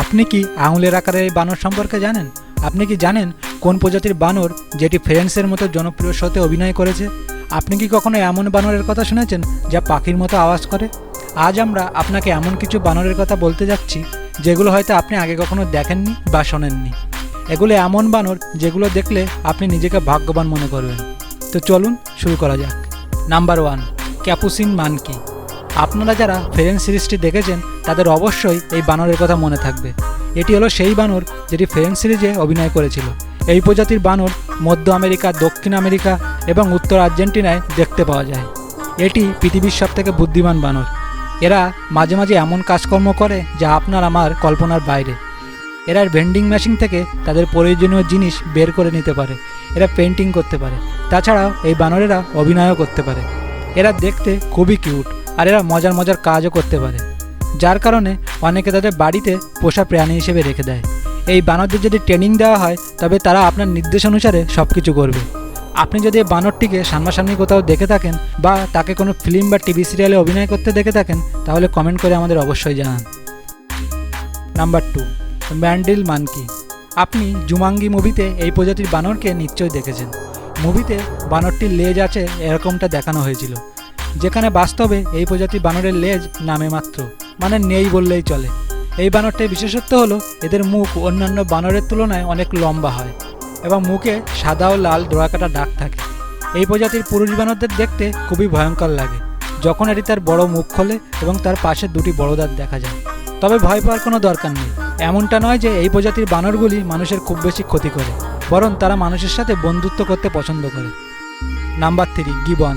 আপনি কি আঙুলের আকারের এই বানর সম্পর্কে জানেন? আপনি কি জানেন কোন প্রজাতির বানর যেটি ফ্রেন্ডসের মতো জনপ্রিয় শোতে অভিনয় করেছে? আপনি কি কখনো এমন বানরের কথা শুনেছেন যা পাখির মতো আওয়াজ করে? আজ আমরা আপনাকে এমন কিছু বানরের কথা বলতে যাচ্ছি, যেগুলো হয়তো আপনি আগে কখনো দেখেননি বা শোনেননি। এগুলো এমন বানর যেগুলো দেখলে আপনি নিজেকে ভাগ্যবান মনে করবেন। তো চলুন শুরু করা যাক। Number one, capuchin monkey. আপনারা যারা ফ্রেন্ড সিরিজটি দেখেছেন, তাদের অবশ্যই এই বানরের কথা মনে থাকবে। এটি হলো সেই বানর যেটি ফ্রেন্ড সিরিজে অভিনয় করেছিল। এই প্রজাতির বানর মধ্য আমেরিকা, দক্ষিণ আমেরিকা এবং উত্তর আর্জেন্টিনায় দেখতে পাওয়া যায়। এটি পৃথিবীর সবথেকে বুদ্ধিমান বানর। এরা মাঝে মাঝে এমন কাজকর্ম করে যা আপনার আমার কল্পনার বাইরে। এরা ভেন্ডিং মেশিন থেকে তাদের প্রয়োজনীয় জিনিস বের করে নিতে পারে। এরা পেন্টিং করতে পারে। তাছাড়াও এই বানরেরা অভিনয়ও করতে পারে। এরা দেখতে খুবই কিউট। আর এরা মজার মজার কাজও করতে পারে। যার কারণে অনেকে তাদের বাড়িতে পোষা প্রাণী হিসেবে রেখে দেয়। এই বানরদের যদি ট্রেনিং দেওয়া হয়, তবে তারা আপনার নির্দেশ অনুসারে সব কিছু করবে। আপনি যদি এই বানরটিকে সামনাসামনি কোথাও দেখে থাকেন বা তাকে কোনো ফিল্ম বা টিভি সিরিয়ালে অভিনয় করতে দেখে থাকেন, তাহলে কমেন্ট করে আমাদের অবশ্যই জানান। নাম্বার টু ম্যান্ডিল মানকি আপনি জুমাঙ্গি মুভিতে এই প্রজাতির বানরকে নিশ্চয়ই দেখেছেন। মুভিতে বানরটির লেজ আছে এরকমটা দেখানো হয়েছিল। যেখানে বাস্তবে এই প্রজাতির বানরের লেজ নামে মাত্র মানে নেই বললেই চলে। এই বানরটির বিশেষত্ব হলো, এদের মুখ অন্যান্য বানরের তুলনায় অনেক লম্বা হয় এবং মুখে সাদা ও লাল ডোরাকাটা দাগ থাকে। এই প্রজাতির পুরুষ বানরদের দেখতে খুবই ভয়ঙ্কর লাগে, যখন এটি তার বড় মুখ খোলে এবং তার পাশে দুটি বড় দাঁত দেখা যায়। তবে ভয় পাওয়ার কোনো দরকার নেই। এমনটা নয় যে এই প্রজাতির বানরগুলি মানুষের খুব বেশি ক্ষতি করে, বরং তারা মানুষের সাথে বন্ধুত্ব করতে পছন্দ করে। Number three, gibbon.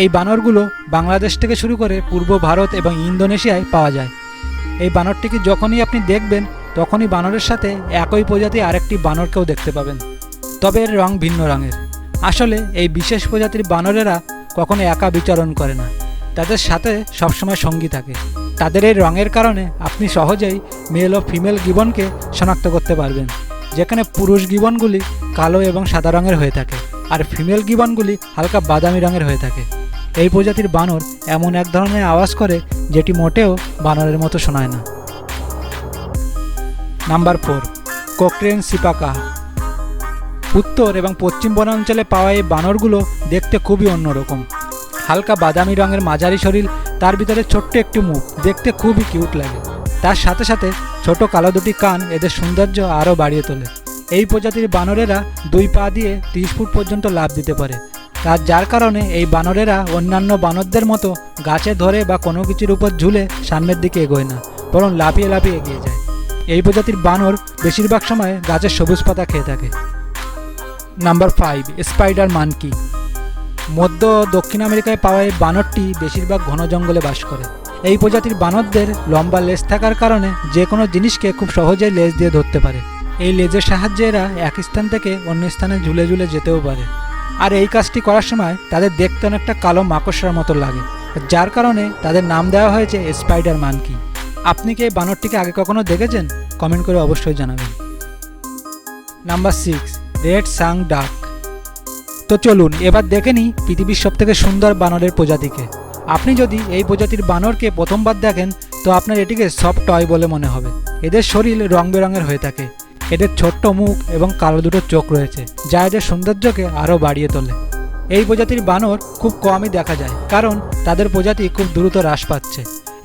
এই বানরগুলো বাংলাদেশ থেকে শুরু করে পূর্ব ভারত এবং ইন্দোনেশিয়ায় পাওয়া যায়। এই বানরটিকে যখনই আপনি দেখবেন, তখনই বানরের সাথে একই প্রজাতি আরেকটি বানরকেও দেখতে পাবেন। তবে এর রং ভিন্ন রঙের। আসলে এই বিশেষ প্রজাতির বানরেরা কখনো একা বিচরণ করে না। তাদের সাথে সবসময় সঙ্গী থাকে। তাদের এই রঙের কারণে আপনি সহজেই মেল ও ফিমেল গিবনকে শনাক্ত করতে পারবেন। যেখানে পুরুষ গিবনগুলি কালো এবং সাদা রঙের হয়ে থাকে, আর ফিমেল গিবনগুলি হালকা বাদামি রঙের হয়ে থাকে। এই প্রজাতির বানর এমন এক ধরনের আওয়াজ করে যেটি মোটেও বানরের মতো শোনায় না। নাম্বার ফোর, কোকরেন সিপাকা। উত্তর এবং পশ্চিম বনাঞ্চলে পাওয়া এই বানরগুলো দেখতে খুবই অন্যরকম। হালকা বাদামি রঙের মাঝারি শরীর, তার ভিতরে ছোট্ট একটি মুখ, দেখতে খুবই কিউট লাগে। তার সাথে সাথে ছোট কালো দুটি কান এদের সৌন্দর্য আরও বাড়িয়ে তোলে। এই প্রজাতির বানরেরা দুই পা দিয়ে তিরিশ ফুট পর্যন্ত লাভ দিতে পারে। তার যার কারণে এই বানরেরা অন্যান্য বানরদের মতো গাছে ধরে বা কোনো কিছুর উপর ঝুলে সামনের দিকে এগোয় না, বরং লাফিয়ে লাফিয়ে এগিয়ে যায়। এই প্রজাতির বানর বেশিরভাগ সময় গাছের সবুজ পাতা খেয়ে থাকে। নাম্বার ফাইভ স্পাইডার মানকি মধ্য দক্ষিণ আমেরিকায় পাওয়া এই বানরটি বেশিরভাগ ঘন জঙ্গলে বাস করে। এই প্রজাতির বানরদের লম্বা লেজ থাকার কারণে যে কোনো জিনিসকে খুব সহজেই লেজ দিয়ে ধরতে পারে। এই লেজের সাহায্যে এরা এক স্থান থেকে অন্য স্থানে ঝুলে ঝুলে যেতেও পারে। আর এই কাজটি করার সময় তাদের দেখতে অনেকটা কালো মাকড়সার মতো লাগে, যার কারণে তাদের নাম দেওয়া হয়েছে স্পাইডার মানকি আপনি কি এই বানরটিকে আগে কখনো দেখেছেন? কমেন্ট করে অবশ্যই জানাবেন। নাম্বার সিক্স রেড সাং ডাক তো চলুন, এবার দেখে নিই পৃথিবীর সবথেকে সুন্দর বানরের প্রজাতিকে। আপনি যদি এই প্রজাতির বানরকে প্রথমবার দেখেন, তো আপনার এটিকে সফট টয় বলে মনে হবে। এদের শরীর রং বেরঙের হয়ে থাকে। এদের ছোট্ট মুখ এবং কালো দুটো চোখ রয়েছে, যা এদের সৌন্দর্যকে আরও বাড়িয়ে তোলে। এই প্রজাতির বানর খুব কমই দেখা যায়, কারণ তাদের প্রজাতি খুব দ্রুত হ্রাস পাচ্ছে।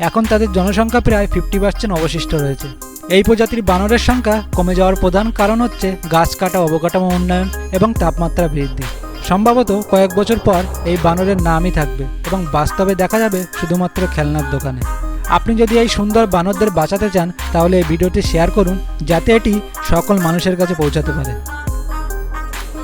এখন তাদের জনসংখ্যা প্রায় ফিফটি পার্সেন্ট অবশিষ্ট রয়েছে। এই প্রজাতির বানরের সংখ্যা কমে যাওয়ার প্রধান কারণ হচ্ছে গাছ কাটা, অবকাঠামো উন্নয়ন এবং তাপমাত্রা বৃদ্ধি। সম্ভবত কয়েক বছর পর এই বানরের নামই থাকবে এবং বাস্তবে দেখা যাবে শুধুমাত্র খেলনার দোকানে। আপনি যদি এই সুন্দর বানরদের বাঁচাতে চান, তাহলে এই ভিডিওটি শেয়ার করুন, যাতে এটি সকল মানুষের কাছে পৌঁছাতে পারে।